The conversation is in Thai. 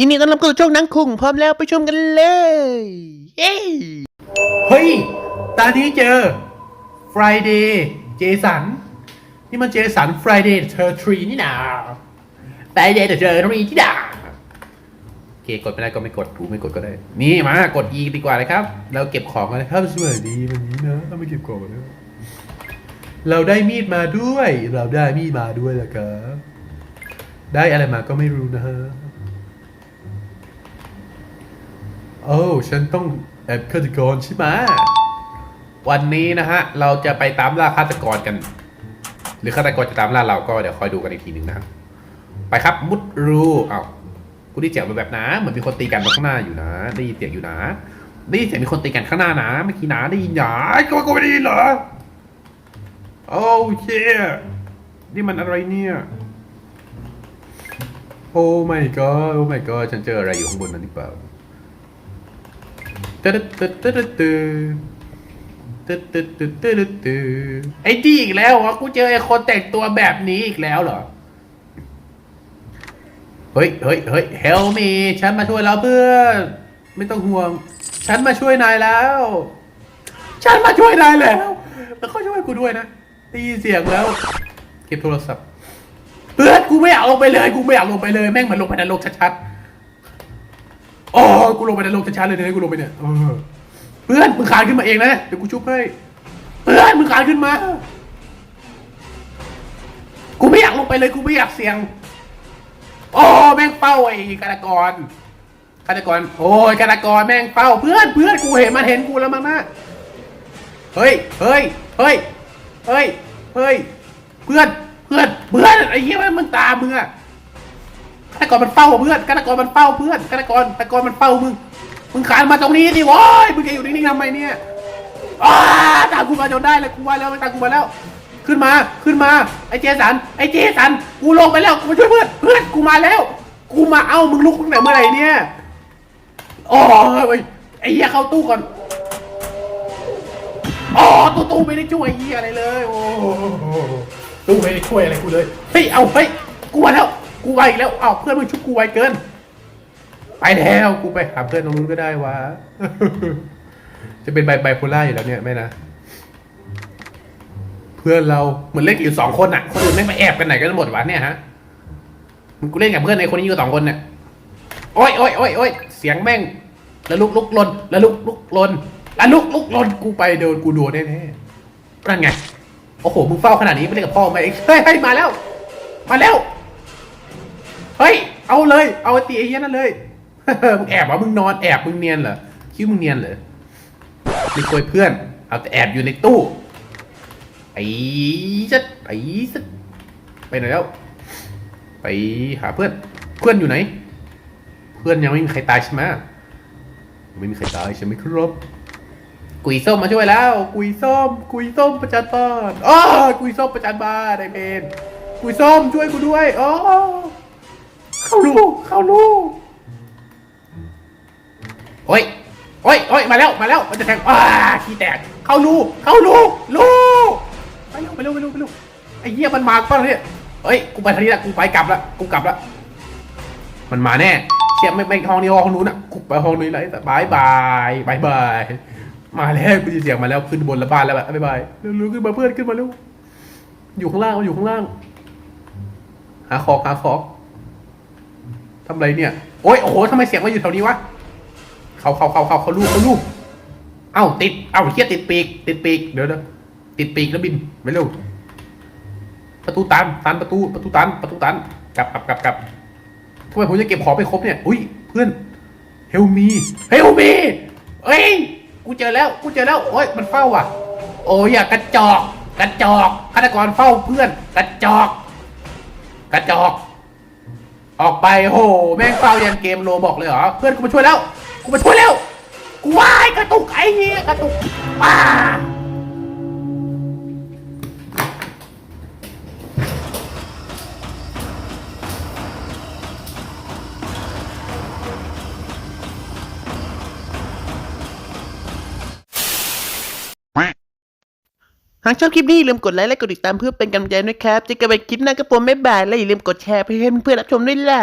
ยินดีต้อนรับเข้าสู่ช่องนังคุงพร้อมแล้วไปชมกันเลย เย้เฮ้ย ตานี้เจอ Friday เจสัน นี่มันเจสัน Friday the 3นี่นา Friday the 3นี่ด่า เคกดไม่ได้ก็ไม่กดกูไม่กดก็ได้ นี่มากด E ดีกว่าเลยครับ เราเก็บของกันนะครับสวัสดีวันนี้นะเราไม่เก็บของกันนะเราได้มีดมาด้วย เราได้มีดมาด้วยแล้วครับได้อะไรมาก็ไม่รู้นะฮะโอ้ฉันต้องแอบฆาตกรใช่ไหมวันนี้นะฮะ เราจะไปตามล่าฆาตกรกัน หรือฆาตกรจะตามล่าเราก็เดี๋ยวคอยดูกันอีกทีหนึ่งนะครับไปครับมุดรูเอ้า กูได้เสียงมาแบบนะเหมือนมีคนตีกันมาข้างหน้าอยู่นะได้ยินเสียงอยู่นะได้ยินเสียงมีคนตีกันข้างหน้านะเมื่อกี้นะได้ยินหยาไอ้ก็ก็ไม่ได้ยินเหรอโอ้เชี่ยนี่มันอะไรเนี่ยโอ้ my god โอ้ my god ฉันเจออะไรอยู่ข้างบนนั้นหรือเปล่าตึ๊ดตึ๊ดตึ๊ดตึ๊ดตึ๊ดตึ๊ดตึ๊ดตึ๊ดตึ๊ดไอ้ดีอีกแล้วเหรอกูเจอไอ้คนแต่งตัวแบบนี้อีกแล้วเหรอ เฮ้ยเฮ้ยเฮ้ย help me ฉันมาช่วยแล้วเพื่อน ไม่ต้องห่วง ฉันมาช่วยนายแล้ว ฉันมาช่วยนายแล้ว แล้วก็ช่วยกูด้วยนะได้ยินเสียงแล้ว เก็บโทรศัพท์ เพื่อนกูไม่อยากลงไปเลย กูไม่อยากลงไปเลย แม่งเหมันลงไปในโลกชัดๆอ๋อกูลงไปในโลกช้าๆเลยเนะกูลงไปเนี่ยเออเพื่อนมึงขานขึ้นมาเองนะเดี๋ยวกูชุบให้เพื่อนมึงขานขึ้นมา กูไม่อยากลงไปเลย กูไม่อยากเสี่ยง โอ๋อแม่งเป้าไอ้ฆาตกรฆาตกรโอ้ยฆาตกรแม่งเป้าเพื่อนเพื่อนกูเห็นมันเห็นกูแล้วมั้งนะเฮ้ยเฮ้ยเฮ้ยเฮ้ยเฮ้ยเพื่อนเพื่อนเพื่อนไอ้เหี้ยมันมึงตามมึงอะฆาตกรมันเฝ้าเพื่อนฆาตกรมันเฝ้าเพื่อนฆาตกรฆาตกรมันเฝ้ามึงมึงขานมาตรงนี้ดิโว้ยมึงจะอยู่นิ่งๆทำไมเนี่ยอ้าตามกูมาจนได้เลยกูว่าแล้วมันตามกูมาแล้ว ขึ้นมาขึ้นมาไอ้เจสันไอ้เจสันกูลงไปแล้วกูมาช่วยเพื่อนเพื่อนกูมาแล้ว กูมาเอ้ามึงลุกตั้งแต่เมื่อไหร่เนี่ยอ๋อไอ้เหี้ยเข้าตู้ก่อนอ๋อตู้ตู้ไม่ได้ช่วยไอ้เหี้ยอะไรเลยโอ้ตู้ไม่ได้ช่วยอะไรกูเลยเฮ้ยเอาเฮ้ยกูมาแล้วกูไวอีกแล้วเอาเพื่อนมึงชุบกูไวเกิน ไปแล้วกูไปหาเพื่อนตรงนู้นก็ได้วะจะเป็นไบไบโพล่าอยู่แล้วเนี่ยไม่นะ พื่อนเราเหมือนเล่นอยู่สองคนอะคนอื่นไม่งมาแอบกันไหนกันหมดวะเนี่ยฮะมึงกูเล่นกับเพื่อนในคนนี้อยู่สองคนเนี่ยโอ้ยโอ้ยโอ้ยโอ้ยเสียงแม่งแล้วลุกลุกลนแล้วลุกลุกลนแล้วลุกลุกลนกูไปโดนกูโดนแน่ๆนั่นไงโอ้โหมึงเฝ้าขนาดนี้ไม่เล่นกับพ่อไหมเฮ้ยเฮ้ยมาแล้ว มาแล้วเฮ้ยเอาเลย เอาตีไอ้เหี้ยนั่นเลยมึงแอบเหรอมึงนอนแอบมึงเนียนเหรอคิดมึงเนียนเหรอไม่คุยเพื่อนเอาแต่แอบอยู่ในตู้ ไอ้จัดไอ้จัดไปไหนแล้ว ไปหาเพื่อน เพื่อนอยู่ไหน เพื่อนยังไม่มีใครตายใช่ไหมไม่มีใครตายใช่ไหมครับกุยส้มมาช่วยแล้ว กุยส้ม กุยส้มประจันบานอ๋อกุยส้มประจันบานไอเพนกุยส้มช่วยกูด้วยอ๋อเข้าลูกเข้าลูกโอ้ยโอ้ยโอ้ยมาแล้วมาแล้วมันจะแทงอ้าขี้แตกเข้าลูกเข้าลูกลูก อ้เหี้ยมันมาป่ะเนี่ยเฮ้ยกูไปทางนี้ละกูไปกลับละกูกลับละมันมาแน่เชี่ยไม่ไม่ห้องนี้ห้องนู้นอะกูไปห้องนี้เลยแต่บายบายบายบายมาแล้วกูจะเสียงมาแล้วขึ้นบนละบ้านแล้วแบบบายบายเร็วๆขึ้นมาเพื่อนขึ้นมาเร็วอยู่ข้างล่างอยู่ข้างล่าง หาของหาของทำไรเนี่ยโอ๊ยโอ้โหทำไมเสียงมาอยู่แถวนี้วะเขาเขาเขาเขาเขาลูกเขาลูกเอ้าติดเอ้าเฮียติดปีก ติดปีกเดี๋ยวเดี๋ยวติดปีกแล้วบินไปเร็ว ประตูตันตันประตูประตูตันประตูตันกลับกลับกลับกลับทำไมผมจะเก็บของไปครบเนี่ยอุ้ยเพื่อนเฮลมีเฮลมีเอ้ยกูเจอแล้วกูเจอแล้วโอ้ยมันเฝ้าอะ โอ้ยอย่ากระจอกกระจอกฆาตกรเฝ้าเพื่อนกระจอกกระจอก ออกไปโหแม่งเฝ้ายันเกมโลบอกเลยเหรอเพื่อนกูมาช่วยแล้วกูมาช่วยแล้วกูวายกระตุกไอ้เหี้ยกระตุกป้า หากชอบคลิปนี้อย่าลืมกดไลค์และกดติดตามเพื่อเป็นกำลังใจด้วยครับเจอกันใหม่คลิปหน้ากระโปรงไม่บายและอย่าลืมกดแชร์เพื่อให้เพื่อนๆรับชมด้วยล่ะ